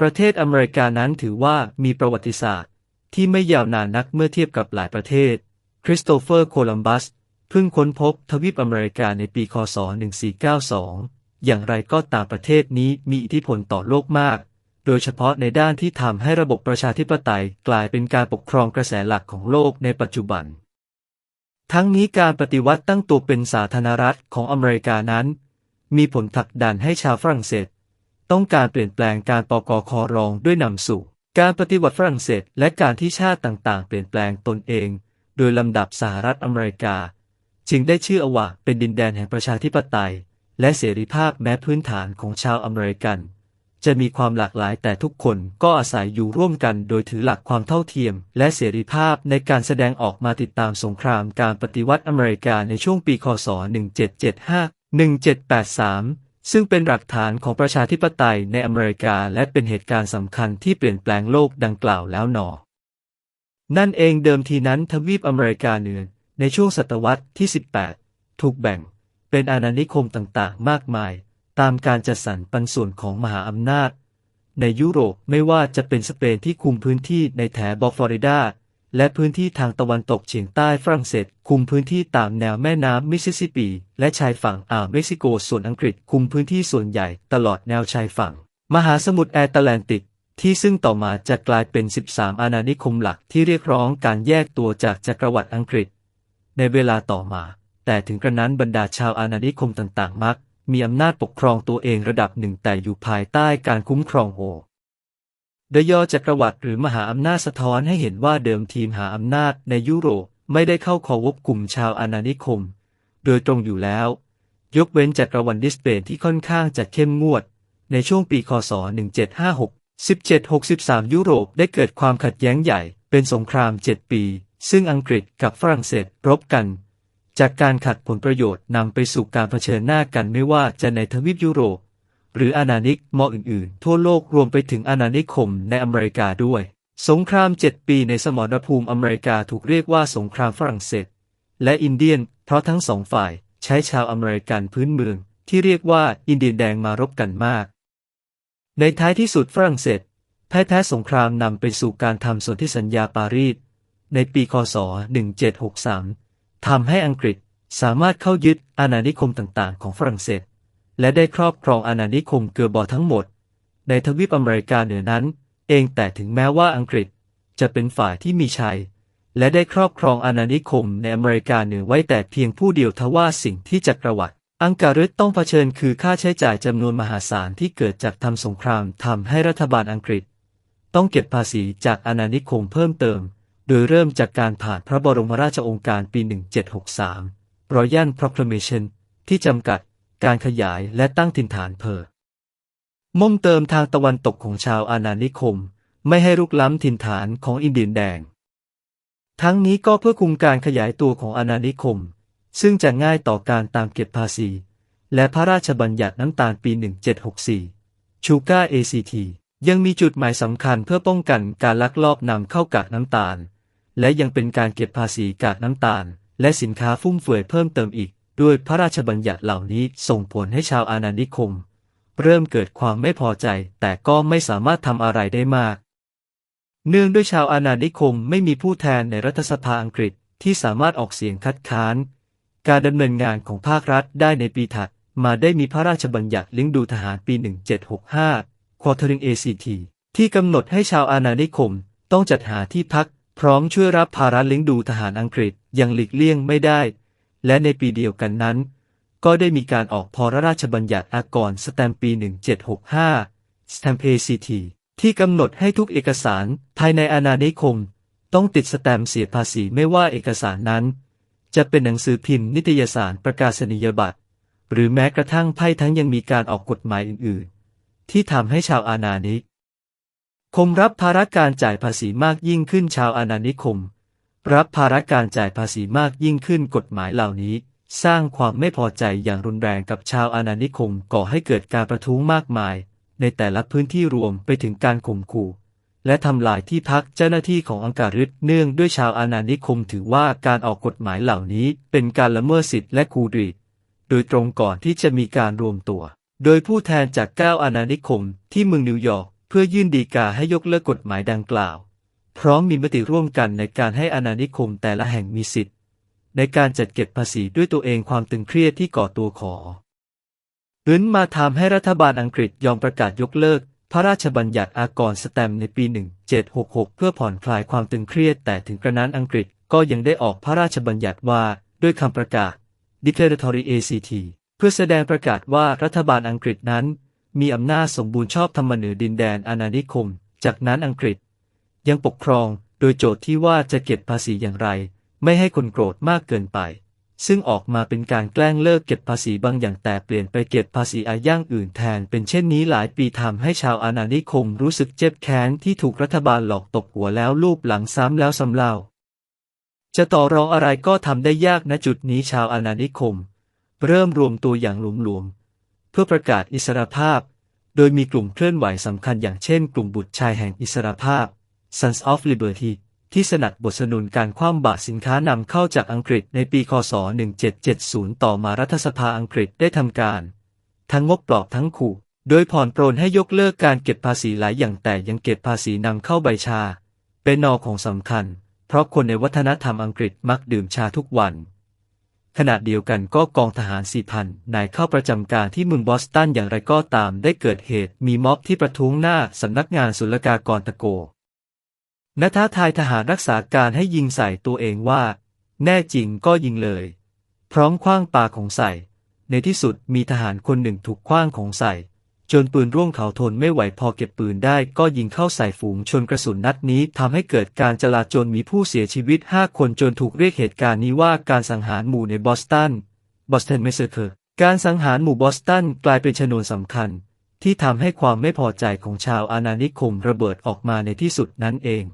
ประเทศอเมริกานั้นถือว่ามีประวัติศาสตร์ ที่ไม่ยาวนานนักเมื่อเทียบกับหลายประเทศ คริสโตเฟอร์ โคลัมบัสเพิ่งค้นพบทวีปอเมริกาในปี คศ 1492 อย่างไรก็ตามประเทศนี้มีอิทธิพลต่อโลกมาก โดยเฉพาะในด้านที่ทำให้ระบบประชาธิปไตยกลายเป็นการปกครองกระแสหลักของโลกในปัจจุบัน ทั้งนี้การปฏิวัติตั้งตัวเป็นสาธารณรัฐของอเมริกานั้น มีผลผลักดันให้ชาวฝรั่งเศส ต้องการเปลี่ยนแปลงการปกครองด้วยนำสู่ การปฏิวัติฝรั่งเศส และการที่ชาติต่างๆ เปลี่ยนแปลงตนเอง โดยลำดับสหรัฐอเมริกา จึงได้ชื่ออว่าเป็นดินแดนแห่งประชาธิปไตย และเสรีภาพแม้พื้นฐานของชาวอเมริกัน จะมีความหลากหลายแต่ทุกคนก็อาศัยอยู่ร่วมกันโดยถือหลักความเท่าเทียม และเสรีภาพในการแสดงออกมาติดตามสงครามการปฏิวัติอเมริกาในช่วงปีคศ 1775-1783 ซึ่งเป็นหลักฐานของประชาธิปไตยในอเมริกาและเป็นเหตุการณ์สำคัญที่เปลี่ยนแปลงโลกดังกล่าวแล้วหนอ นั่นเองเดิมทีนั้นทวีปอเมริกาเหนือในช่วงศตวรรษที่ 18 ถูกแบ่งเป็นอาณานิคมต่างๆ มากมาย ตามการจัดสรรปันส่วนของมหาอำนาจ ในยุโรปไม่ว่าจะเป็นสเปนที่คุมพื้นที่ในแถบฟลอริดา และพื้นที่ทางตะวันตกเฉียงใต้ฝรั่งเศส คุมพื้นที่ตามแนวแม่น้ำมิสซิสซิปปี และชายฝั่งอ่าวเม็กซิโกส่วนอังกฤษคุมพื้นที่ส่วนใหญ่ตลอดแนวชายฝั่ง มหาสมุทรแอตแลนติก ที่ซึ่งต่อมาจะกลายเป็น 13 อาณานิคมหลักที่เรียกร้องการแยกตัวจากจักรวรรดิอังกฤษ ในเวลาต่อมา แต่ถึงกระนั้นบรรดาชาวอาณานิคมต่างๆ มัก มีอำนาจปกครองตัวเองระดับหนึ่งแต่อยู่ภายใต้การคุ้มครองโอ โดยย่อจักรวรรดิหรือมหาอำนาจสะท้อนให้เห็นว่าเดิมทีมหาอำนาจในยุโรปไม่ได้เข้าคอวบกลุ่มชาวอาณานิคม โดยตรงอยู่แล้ว ยกเว้นจักรวรรดิสเปนที่ค่อนข้างจะเข้มงวด ในช่วงปีคศ 1756 1763 ยุโรปได้เกิดความขัดแย้งใหญ่เป็นสงคราม 7 ปี ซึ่งอังกฤษกับฝรั่งเศสรบกัน จากการขัดผลประโยชน์นำไปสู่การเผชิญหน้ากันไม่ว่าจะในทวีปยุโรป หรืออาณานิคมอื่นๆ ทั่วโลกรวมไปถึงอาณานิคมในอเมริกาด้วย สงคราม7ปีในสมรภูมิอเมริกาถูกเรียกว่าสงครามฝรั่งเศส และอินเดียน เพราะทั้งสองฝ่ายใช้ชาวอเมริกันพื้นเมือง ที่เรียกว่าอินเดียนแดงมารบกันมาก ในท้ายที่สุดฝรั่งเศสแพ้แท้สงครามนำไปสู่การทำสนธิสัญญาปารีสในปีคศ 1763ทำให้อังกฤษสามารถเข้ายึดอาณานิคมต่างๆ ของฝรั่งเศส และได้ครอบครองอาณานิคมเกือบบอทั้งหมด ในทวีปอเมริกาเหนือนั้น เองแต่ถึงแม้ว่าอังกฤษจะเป็นฝ่ายที่มีชัย และได้ครอบครองอาณานิคมในอเมริกาเหนือไว้แต่เพียงผู้เดียวทว่าสิ่งที่จักรวรรดิอังการึต้องเผชิญคือค่าใช้จ่ายจำนวนมหาศาลที่เกิดจากทำสงครามทำให้รัฐบาลอังกฤษ ต้องเก็บภาษีจากอาณานิคมเพิ่มเติม โดยเริ่มจากการผ่านพระบรมราชโองการปี 1763 Royal Proclamation ที่จำกัด การขยายและตั้งถิ่นฐานเพอมุ่งเติมทางตะวันตกของชาวอาณานิคม ไม่ให้รุกล้ำถิ่นฐานของอินเดียนแดง ทั้งนี้ก็เพื่อคุมการขยายตัวของอาณานิคม ซึ่งจะง่ายต่อการตามเก็บภาษี และพระราชบัญญัติน้ำตาลปี 1764 ชูการ์ ACT ยังมีจุดหมายสำคัญเพื่อป้องกันการลักลอบนำเข้ากากน้ำตาล และยังเป็นการเก็บภาษีกากน้ำตาล และสินค้าฟุ่มเฟือยเพิ่มเติมอีก ด้วยพระราชบัญญัติเหล่านี้ส่งผลให้ชาวอาณานิคม เริ่มเกิดความไม่พอใจ แต่ก็ไม่สามารถทำอะไรได้มาก เนื่องด้วยชาวอาณานิคมไม่มีผู้แทนในรัฐสภาอังกฤษที่สามารถออกเสียงคัดค้าน การดำเนินงานของภาครัฐได้ในปีถัดมาได้มีพระราชบัญญัติเลี้ยงดูทหารปี 1765 Quartering ACT ที่กำหนดให้ชาวอาณานิคมต้องจัดหาที่พัก พร้อมช่วยรับภาระเลี้ยงดูทหารอังกฤษอย่างหลีกเลี่ยงไม่ได้ และในปีเดียวกันนั้น ก็ได้มีการออกพระราชบัญญัติอากรสแตมปี 1765 Stamp ACT ที่กำหนดให้ทุกเอกสารภายในอาณานิคม ต้องติดสแตมป์เสียภาษีไม่ว่าเอกสารนั้น จะเป็นหนังสือพิมพ์นิตยสารประกาศนียบัตร หรือแม้กระทั่งไพ่ทั้งยังมีการออกกฎหมายอื่น ๆ ที่ทำให้ชาวอาณานิคมรับภาระการจ่ายภาษีมากยิ่งขึ้นชาวอาณานิคม รับภาระการจ่ายภาษีมากยิ่งขึ้นกฎหมายเหล่านี้ สร้างความไม่พอใจอย่างรุนแรงกับชาวอาณานิคมก่อให้เกิดการประท้วงมากมาย ในแต่ละพื้นที่รวมไปถึงการข่มขู่ และทำลายที่พักเจ้าหน้าที่ของอังการึเนื่องด้วยชาวอาณานิคมถือว่าการออกกฎหมายเหล่านี้เป็นการละเมิดสิทธิและคูรีโดยตรงก่อนที่จะมีการรวมตัว โดยผู้แทนจากเก้าอาณานิคมที่เมืองนิวยอร์กเพื่อยื่นฎีกาให้ยกเลิกกฎหมายดังกล่าว พร้อมมีมติร่วมกันในการให้อาณานิคมแต่ละแห่งมีสิทธิ์ ในการจัดเก็บภาษีด้วยตัวเองความตึงเครียดที่ก่อตัวขอรื้นมาทำให้รัฐบาลอังกฤษยอมประกาศยกเลิก พระราชบัญญัติอากรสแตมในปี 1766 เพื่อผ่อนคลายความตึงเครียด แต่ถึงกระนั้นอังกฤษก็ยังได้ออกพระราชบัญญัติว่าด้วยคำประกาศ Declaratory ACT เพื่อแสดงประกาศว่ารัฐบาลอังกฤษนั้น มีอำนาจสมบูรณ์ชอบธรรมเหนือดินแดนอาณานิคม จากนั้นอังกฤษ ยังปกครอง โดยโจทย์ที่ว่าจะเก็บภาษีอย่างไร ไม่ให้คนโกรธมากเกินไป ซึ่งออกมาเป็นการแกล้งเลิกเก็บภาษีบางอย่างแต่เปลี่ยนไปเก็บภาษีอาย่างอื่นแทน เป็นเช่นนี้หลายปีทำให้ชาวอาณานิคมรู้สึกเจ็บแค้นที่ถูกรัฐบาลหลอกตบหัวแล้วลูบหลังซ้ำแล้วซ้ำเล่าจะต่อรองอะไรก็ทำได้ยากณจุดนี้ชาวอาณานิคม เริ่มรวมตัวอย่างหลวมๆ เพื่อประกาศอิสรภาพ โดยมีกลุ่มเคลื่อนไหวสำคัญอย่างเช่นกลุ่มบุตรชายแห่งอิสรภาพ Sons of Liberty ที่สนัดบทสนุนการคว่ำบาตรสินค้านำเข้าจากอังกฤษในปี คศ 1770 ต่อมารัฐสภาอังกฤษได้ทำการ ทั้งงบปลอบทั้งขู่ โดยผ่อนปรนให้ยกเลิกการเก็บภาษีหลายอย่างแต่ยังเก็บภาษีนำเข้าใบชา เป็นนอของสำคัญ เพราะคนในวัฒนธรรมอังกฤษมักดื่มชาทุกวัน ขณะเดียวกันก็กองทหารสี่พันนายเข้าประจำการที่เมืองบอสตันอย่างไรก็ตามได้เกิดเหตุมีม็อบที่ประท้วงหน้าสำนักงานศุลกากรตะโก ณท้าทายทหารรักษาการให้ยิงใส่ตัวเองว่า แน่จริงก็ยิงเลย พร้อมคว้างปาของใส่ ในที่สุดมีทหารคนหนึ่งถูกคว้างของใส่ จนปืนร่วงเขาทนไม่ไหวพอเก็บปืนได้ก็ยิงเข้าใส่ฝูงชนกระสุนนัดนี้ทำให้เกิดการจลาจลมีผู้เสียชีวิตห้าคนจนถูกเรียกเหตุการณ์นี้ว่าการสังหารหมู่ในบอสตันบอสตันเมสเ r อร์การสังหารหมู่บอสตันกลายเป็นชนวนสำคัญ ที่ทำให้ความไม่พอใจของชาวอาณานิคมระเบิดออกมาในที่สุดนั้นเอง